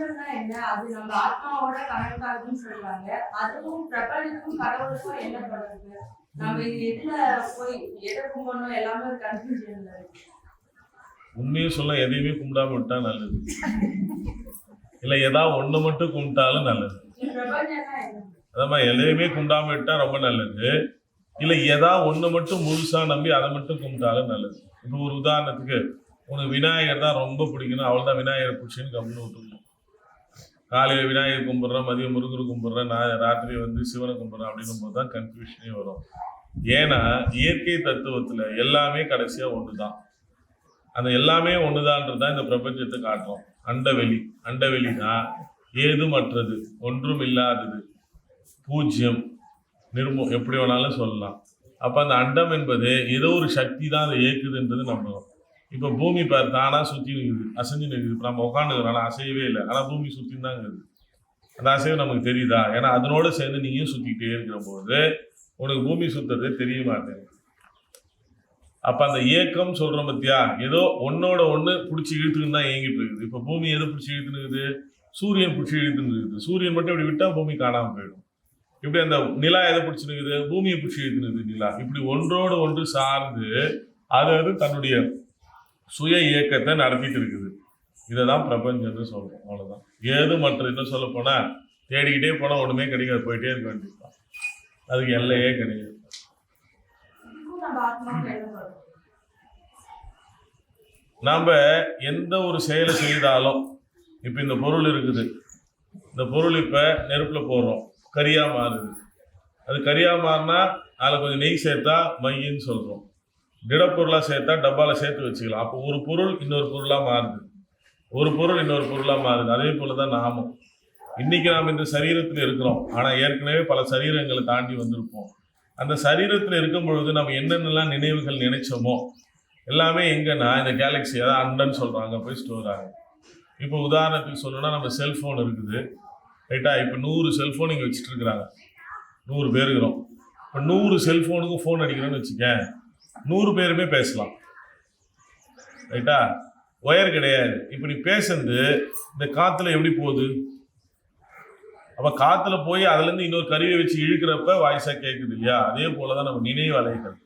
பிரபஞ்சம்னா என்ன? அது நம்ம ஆத்மாவோட கனெக்ட் ஆகுதுன்னு சொல்றாங்க அதுவும் பிரபஞ்சத்துக்கும் கடவுளுக்கும் என்ன தொடர்பு நம்ம எதுல போய் எதை கும்பிடணும்? எல்லாமே கன்ஃபியூஷன்ல இருக்கு. உண்மையை சொல்ல எதையுமே கும்பிடாம விட்டா நல்லது. இல்ல ஏதாவது ஒண்ணு மட்டும் கும்பிட்டாலும் நல்லது. அதாம்மா எதையுமே கும்பிடாம விட்டா ரொம்ப நல்லது. இல்ல ஏதா ஒண்ணு மட்டும் முழுசா நம்பி அதை மட்டும் கும்பிட்டாலும் நல்லது. இப்போ ஒரு உதாரணத்துக்கு உனக்கு விநாயகர் தான் ரொம்ப பிடிக்கணும். அவள் தான் விநாயகர் பிடிச்சின்னு கம்முன்னு விட்டுருணும் காலையில் விநாயகர் கும்பிட்றேன் மதியம் முருகர் கும்பிட்றேன் நான் ராத்திரி வந்து சிவனை கும்பிட்றேன் அப்படின்னும் போது தான் கன்ஃபியூஷனே வரும். ஏன்னா இயற்கை தத்துவத்தில் எல்லாமே கடைசியாக ஒன்று தான் அந்த எல்லாமே ஒன்றுதான்றது தான் இந்த பிரபஞ்சத்தை காட்டுறோம். அண்டவெளி. அண்டவெளினா ஏதுமற்றது ஒன்றும் இல்லாதது பூஜ்ஜியம் நிர்மு எப்படி வேணாலும் சொல்லலாம். அப்போ அந்த அண்டம் என்பது ஏதோ ஒரு சக்தி தான் அதை இயக்குதுன்றது நம்பணும் இப்போ பூமி பார் தானாக சுற்றி நிற்குது அசைஞ்சு நிற்குது இப்போ நம்ம உட்காந்துக்கிறோம் அசையவே இல்லை. ஆனால் பூமி சுற்றின்னு தான் இருக்குது. அந்த அசைவு நமக்கு தெரியுதா? ஏன்னா அதனோட சேர்ந்து நீயும் சுற்றிக்கிட்டே இருக்கிற போது உனக்கு பூமி சுத்தது தெரிய மாட்டேங்குது. அப்போ அந்த இயக்கம் சொல்கிறோம் பத்தியா? ஏதோ ஒன்னோட ஒன்று பிடிச்சி இழுத்துன்னு தான் இயங்கிட்டு இருக்குது. இப்போ பூமி எது பிடிச்சி இழுத்துன்னு இருக்குது? சூரியன் பிடிச்சி இழுத்துன்னு இருக்குது. சூரியன் மட்டும் இப்படி விட்டால் பூமி காணாமல் போயிடும். இப்படி அந்த நிலா எதை பிடிச்சிருக்குது பூமியை பிடிச்சி இழுத்துனுது நிலா. இப்படி ஒன்றோடு ஒன்று சார்ந்து அது அது தன்னுடைய சுய இயக்கத்தை நடத்திட்டு இருக்குது. இதை தான் பிரபஞ்சம்னு சொல்கிறோம் அவ்வளோதான் ஏது மற்ற இன்னும் சொல்ல போனால் தேடிக்கிட்டே போனால் ஒன்றுமே கிடைக்காது. போயிட்டே இருக்க வேண்டியதுதான். அதுக்கு எல்லையே கிடையாது. நாம் எந்த ஒரு செயலை செய்தாலும் இப்போ இந்த பொருள் இருக்குது. இந்த பொருள் இப்போ நெருப்பில் போடுறோம். கரியாக மாறுது. அது கரியாக மாறினா அதில் கொஞ்சம் நெய் சேர்த்தா மையின்னு சொல்கிறோம் திடப்பொருளாக சேர்த்தா டப்பாவில் சேர்த்து வச்சுக்கலாம். அப்போ ஒரு பொருள் இன்னொரு பொருளாக மாறுது. ஒரு பொருள் இன்னொரு பொருளாக மாறுது. அதே போல தான் நாமும். இன்னைக்கு நாம் இந்த சரீரத்தில் இருக்கிறோம். ஆனால் ஏற்கனவே பல சரீரங்களை தாண்டி வந்திருப்போம். அந்த சரீரத்தில் இருக்கும் பொழுது நம்ம என்னென்னலாம் நினைவுகள் நினைச்சோமோ எல்லாமே எங்கன்னா இந்த கேலக்ஸி அதான் அண்டன்னு சொல்கிறாங்க போய் ஸ்டோர் ஆகும் இப்போ உதாரணத்துக்கு சொல்லணும்னா நம்ம செல்ஃபோன் இருக்குது. ரைட்டா? இப்போ நூறு செல்ஃபோன் இங்கே வச்சுட்டு இருக்கிறாங்க. நூறு பேர் இருக்கிறோம். இப்போ நூறு செல்ஃபோனுக்கும் ஃபோன் அடிக்கிறோன்னு வச்சுக்கேன். நூறு பேருமே பேசலாம். ரைட்டா? ஒயர் கிடையாது. இப்போ நீ பேசுறது இந்த காற்றுல எப்படி போகுது? அப்போ காற்றுல போய் அதுலேருந்து இன்னொரு கருவியை வச்சு இழுக்கிறப்ப வாய்ஸாக கேட்குது இல்லையா? அதே போல தான் நம்ம நினைவு அலைகள்.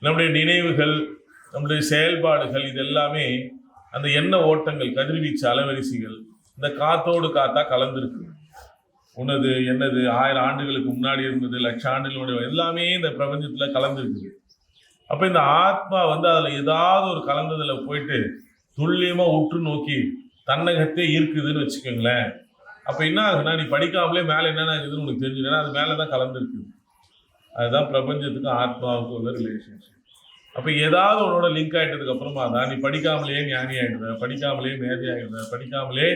நம்முடைய நினைவுகள் நம்முடைய செயல்பாடுகள் இது எல்லாமே அந்த எண்ண ஓட்டங்கள் கதிர்வீச்சு அலைவரிசைகள் இந்த காத்தோடு காத்தா கலந்துருக்கு. உனது என்னது ஆயிரம் ஆண்டுகளுக்கு முன்னாடி இருந்தது லட்ச ஆண்டுகளோட எல்லாமே இந்த பிரபஞ்சத்தில் கலந்துருக்குது. அப்போ இந்த ஆத்மா வந்து அதில் ஏதாவது ஒரு கலந்ததில் போயிட்டு துல்லியமாக உற்று நோக்கி தன்னகத்தே இருக்குதுன்னு வச்சுக்கோங்களேன். அப்போ என்ன ஆகுதுன்னா நீ படிக்காமலே மேலே என்னென்ன இருக்குதுன்னு உனக்கு தெரிஞ்சுதுன்னா அது மேலே தான் கலந்துருக்கு. அதுதான் பிரபஞ்சத்துக்கும் ஆத்மாவுக்கும் உள்ள ரிலேஷன்ஷிப் அப்போ ஏதாவது உன்னோட லிங்க் ஆகிட்டதுக்கு அப்புறமா தான் நீ படிக்காமலே ஞானி ஆகிடுவ படிக்காமலே மேதி ஆகிடுவ படிக்காமலே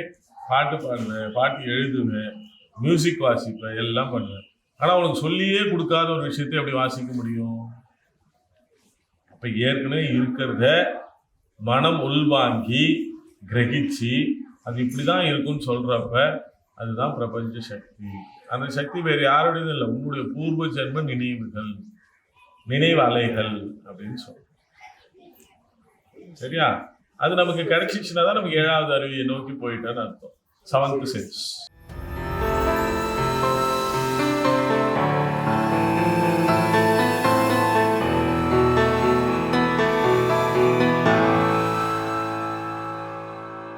பாட்டு பாடுவ பாட்டு எழுதுவேன் மியூசிக் வாசிப்பேன் எல்லாம் பண்ணுவேன் ஆனால் உனக்கு சொல்லியே கொடுக்காத ஒரு விஷயத்தை எப்படி வாசிக்க முடியும்? இப்போ ஏற்கனவே இருக்கிறத மனம் உள்வாங்கி கிரகிச்சு அது இப்படி தான் இருக்கும்னு சொல்கிறப்ப அதுதான் பிரபஞ்ச சக்தி. அந்த சக்தி வேறு யாருடையதும் இல்லை. உங்களுடைய பூர்வ ஜென்ம நினைவுகள் நினைவு அலைகள் அப்படின்னு சொல்கிறோம் சரியா? அது நமக்கு கிடைச்சிச்சுன்னா தான் நமக்கு ஏழாவது அருவியை நோக்கி போயிட்டேன்னு அர்த்தம். Seventh sense